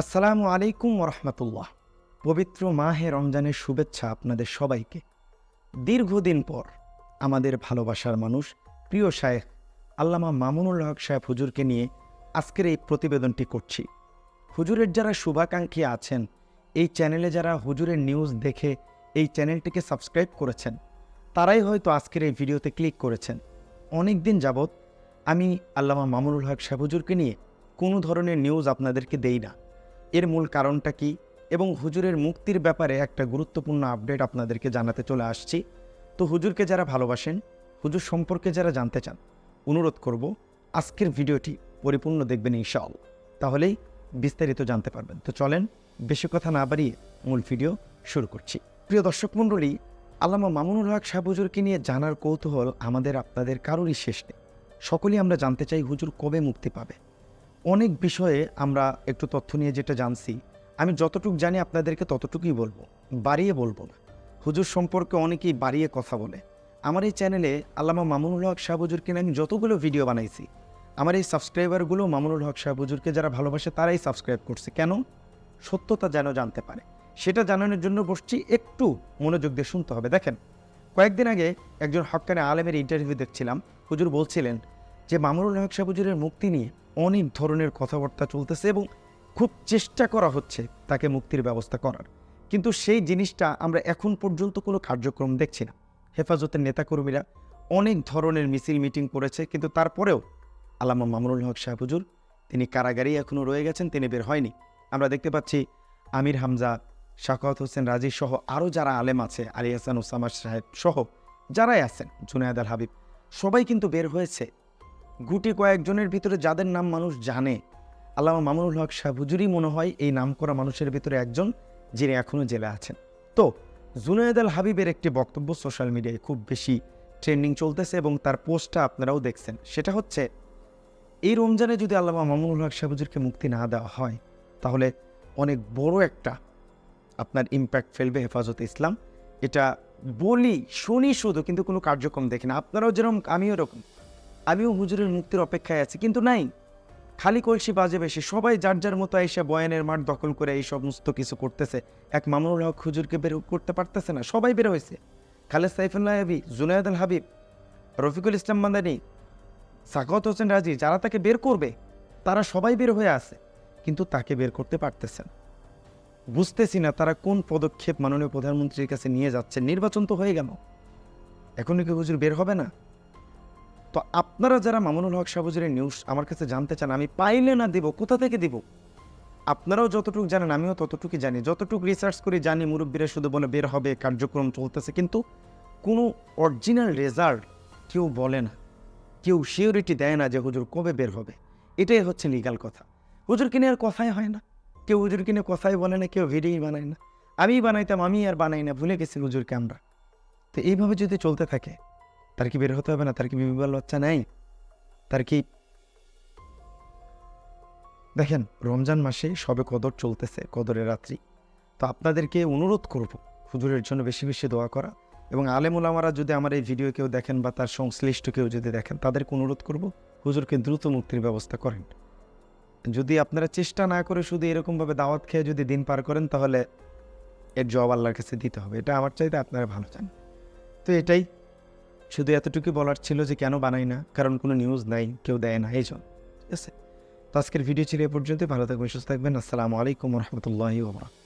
আসসালামু আলাইকুম রহমতুল্লাহ পবিত্র মাহে রমজানের শুভেচ্ছা আপনাদের সবাইকে। দীর্ঘদিন পর আমাদের ভালোবাসার মানুষ, প্রিয় সাহেব আল্লামা মামুনুল হক সাহেব হুজুরকে নিয়ে আজকের এই প্রতিবেদনটি করছি। হুজুরের যারা শুভাকাঙ্ক্ষী আছেন, এই চ্যানেলে যারা হুজুরের নিউজ দেখে এই চ্যানেলটিকে সাবস্ক্রাইব করেছেন, তারাই হয়তো আজকের এই ভিডিওতে ক্লিক করেছেন। অনেক দিন যাবৎ আমি আল্লামা মামুনুল হক সাহেব হুজুরকে নিয়ে কোনো ধরনের নিউজ আপনাদেরকে দেই না। এর মূল কারণটা কি এবং হুজুরের মুক্তির ব্যাপারে একটা গুরুত্বপূর্ণ আপডেট আপনাদেরকে জানাতে চলে আসছি। তো হুজুরকে যারা ভালোবাসেন, হুজুর সম্পর্কে যারা জানতে চান, অনুরোধ করব আজকের ভিডিওটি পরিপূর্ণ দেখবেন ইনশাআল্লাহ। তাহলেই বিস্তারিত জানতে পারবেন। তো চলেন, বেশি কথা না বাড়িয়ে মূল ভিডিও শুরু করছি। প্রিয় দর্শক মণ্ডলী, আল্লামা মামুনুল হক সাহেব হুজুরকে নিয়ে জানার কৌতূহল আমাদের, আপনাদের কারোরই শেষ নেই। সকলেই আমরা জানতে চাই হুজুর কবে মুক্তি পাবে। অনেক বিষয়ে আমরা একটু তথ্য নিয়ে যেটা জানছি, আমি যতটুকু জানি আপনাদেরকে ততটুকুই বলব, বাড়িয়ে বলব না। হুজুর সম্পর্কে অনেকেই বাড়িয়ে কথা বলে। আমার এই চ্যানেলে আল্লামা মামুনুল হক শাহ হুজুরকে আমি যতগুলো ভিডিও বানাইছি, আমার এই সাবস্ক্রাইবারগুলো মামুনুল হক শাহ হুজুরকে যারা ভালোবাসে তারাই সাবস্ক্রাইব করছে। কেন? সত্যতা যেন জানতে পারে। সেটা জানানোর জন্য বসছি, একটু মনোযোগ দিয়ে শুনতে হবে। দেখেন, কয়েকদিন আগে একজন হকানে আলেমের ইন্টারভিউ দেখছিলাম। হুজুর বলছিলেন যে মামুনুল হক শাহ মুক্তি নিয়ে অনেক ধরনের কথাবার্তা চলতেছে এবং খুব চেষ্টা করা হচ্ছে তাকে মুক্তির ব্যবস্থা করার। কিন্তু সেই জিনিসটা আমরা এখন পর্যন্ত কোনো কার্যক্রম দেখছি না। হেফাজতের নেতাকর্মীরা অনেক ধরনের মিছিল মিটিং করেছে, কিন্তু তারপরেও আল্লামা মামুনুল হক সাহেব হুজুর তিনি কারাগারেই এখনও রয়ে গেছেন, তিনি বের হয়নি। আমরা দেখতে পাচ্ছি আমির হামজা শাকাত হোসেন রাজি সহ আরও যারা আলেম আছে, আলী হাসান ওসামা সাহেব সহ যারাই আছেন জুনায়দ আল হাবিব, সবাই কিন্তু বের হয়েছে। গুটি কয়েকজনের ভিতরে যাদের নাম মানুষ জানে, আল্লামা মামুনুল হক শাহ মনে হয় এই নাম করা মানুষের ভিতরে একজন যিনি এখনও জেলে আছেন। তো, জুনায়দ আল হাবিবের একটি বক্তব্য সোশ্যাল মিডিয়ায় খুব বেশি ট্রেন্ডিং চলতেছে এবং তার পোস্টটা আপনারাও দেখছেন। সেটা হচ্ছে, এই রমজানে যদি আল্লামা মামুনুল হক শাহ হুজুরকে মুক্তি না দেওয়া হয়, তাহলে অনেক বড় একটা আপনার ইম্প্যাক্ট ফেলবে হেফাজতে ইসলাম। এটা বলি, শুনি শুধু, কিন্তু কোনো কার্যক্রম দেখি না। আপনারাও যেরকম, আমিও এরকম। আমিও হুজুরের মুক্তির অপেক্ষায় আছি, কিন্তু নাই। খালি কলসি বাজে বেশি সবাই যার যার মতো এসে বয়ানের মাঠ দখল করে এই সমস্ত কিছু করতেছে। এক মামুনুল হক হুজুরকে বের করতে পারতেছে না, সবাই বের হয়েছে। খালেদ সাইফুল্লাহ হাবি জুনায়দ আল হাবিব, রফিকুল ইসলাম মাদানি সাকত হোসেন রাজি, যারা তাকে বের করবে, তারা সবাই বের হয়ে আছে, কিন্তু তাকে বের করতে পারতেছেন বুঝতেছি না তারা কোন পদক্ষেপ মাননীয় প্রধানমন্ত্রীর কাছে নিয়ে যাচ্ছে, নির্বাচন তো হয়ে গেল। এখনই কি হুজুর বের হবে না? তো আপনারা যারা মামুনুল হক সাবুজুরের নিউজ আমার কাছে জানতে চান, আমি পাইলে না দিব, কোথা থেকে দিব? আপনারাও যতটুকু জানেন, আমিও ততটুকুই জানি। যতটুকু রিসার্চ করি জানি মুরব্বীরা শুধু বলে বের হবে, কার্যক্রম চলতেছে, কিন্তু কোনো অরিজিনাল রেজাল্ট কেউ বলে না। কেউ সিওরিটি দেয় না যে হুজুর কবে বের হবে। এটাই হচ্ছে লিগাল কথা। হুজুর কিনে আর কথাই হয় না। কেউ হুজুর কিনে কথাই বলে না, কেউ ভিডিওই বানায় না। আমিই বানাইতাম আমি আর বানাই না, ভুলে গেছি হুজুরকে আমরা। তো এইভাবে যদি চলতে থাকে তার কি বের হতে হবে না? তার কি বিবাহ লজ্জা নেই? তার কি দেখেন, রমজান মাসে সবে কদর চলতেছে, কদরের রাত্রি। তো আপনাদেরকে অনুরোধ করব হুজুরের জন্য বেশি বেশি দোয়া করা এবং আলেমুলামারা যদি আমার এই ভিডিও কেউ দেখেন বা তার সংশ্লিষ্ট কেউ যদি দেখেন, তাদেরকে অনুরোধ করব হুজুরকে দ্রুত মুক্তির ব্যবস্থা করেন। যদি আপনারা চেষ্টা না করে শুধু এরকমভাবে দাওয়াত খেয়ে যদি দিন পার করেন, তাহলে এর জবাব আল্লাহর কাছে দিতে হবে। এটা আমার চাইতে আপনারা ভালো চান তো এটাই শুধু এতটুকু বলার ছিল যে কেন বানাই না, কারণ কোনো নিউজ নাই, কেউ দেয় না, এই জন্য। ঠিক আছে? তো আজকের ভিডিও ছিল এ পর্যন্ত ভালো থাকবেন, সুস্থ থাকবেন, আসসালামু আলাইকুম রহমতুল্লাহি ওবরাকাতুহু